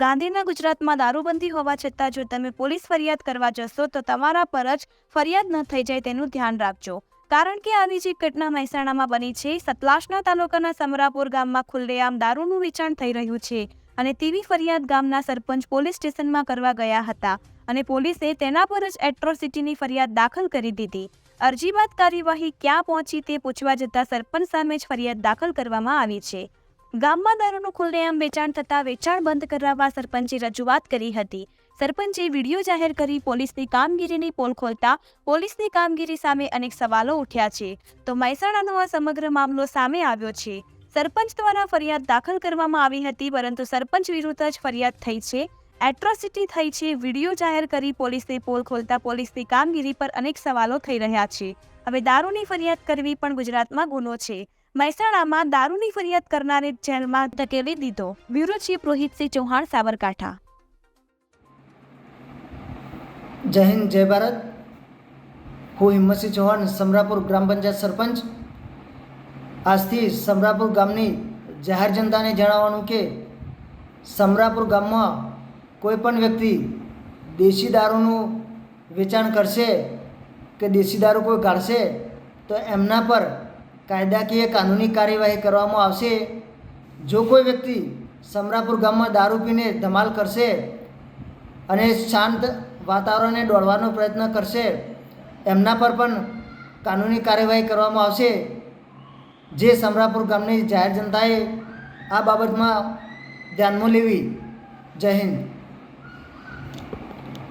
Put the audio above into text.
ગાંધીના ગુજરાતમાં દારૂબંધી હોવા છતાં જો તમે પોલીસ ફરિયાદ કરવા જશો તો તમારા પર જ ફરિયાદ ન થઈ જાય તેનું ધ્યાન રાખજો. કારણ કે આવી જે ઘટના મહેસાણામાં બની છે સતલાસના તાલુકાના સમરાપુર ગામમાં ખુલ્લેઆમ દારૂનું વેચાણ થઈ રહ્યું છે અને તેવી ફરિયાદ ગામના સરપંચ પોલીસ સ્ટેશનમાં કરવા ગયા હતા અને પોલીસે તેના પર જ એટ્રોસિટીની ફરિયાદ દાખલ કરી દીધી. અરજી બાદ કાર્યવાહી ક્યાં પહોંચી તે પૂછવા જતાં સરપંચ સામે જ ફરિયાદ દાખલ કરવામાં આવી છે. ગામમાં દારૂનું ખુલ્લેઆમ વેચાણ થતાં વેચાણ બંધ કરાવવા સરપંચે રજૂઆત કરી હતી. સરપંચે વીડિયો જાહેર કરી પોલીસની કામગીરીની પોલ ખોલતા પોલીસની કામગીરી સામે અનેક સવાલો ઉઠ્યા છે. તો મહેસાણાનો આ સમગ્ર મામલો સામે આવ્યો છે. સરપંચ દ્વારા ફરિયાદ દાખલ કરવામાં આવી હતી, પરંતુ સરપંચ વિરુદ્ધ જ ફરિયાદ થઈ છે. એટ્રોસિટી થઈ છે. વીડિયો જાહેર કરી પોલીસની પોલ ખોલતા પોલીસની કામગીરી પર અનેક સવાલો થઈ રહ્યા છે. હવે દારૂની ફરિયાદ કરવી પણ ગુજરાતમાં ગુનો છે. મહેસાણામાં દારૂની ફરિયાદ કરનારે જેલમાં ધકેલી દીધો. Bureau chief Rohitsinh Chauhan, Sabarkantha. જય હિન્દ, જય ભારત. હું હિંમતસિંહ ચૌહાણ, સમરાપુર ગ્રામ પંચાયત સરપંચ. આજથી સમરાપુર ગામની જાહેર જનતાને જણાવવાનું કે સમરાપુર ગામમાં કોઈ પણ વ્યક્તિ દેશી દારૂનું વેચાણ કરશે કે દેશી દારૂ કોઈ કાઢશે, તો એમના પર કાયદાકીય કાનૂની કાર્યવાહી કરવામાં આવશે. જો કોઈ વ્યક્તિ સમરાપુર ગામમાં દારૂ પીને ધમાલ કરશે અને શાંત વાતાવરણને દોડવાનો પ્રયત્ન કરશે, એમના પર પણ કાનૂની કાર્યવાહી કરવામાં આવશે. જે સમરાપુર ગામની જાહેર જનતાએ આ બાબતમાં ધ્યાનમાં લેવી. જય હિન્દ.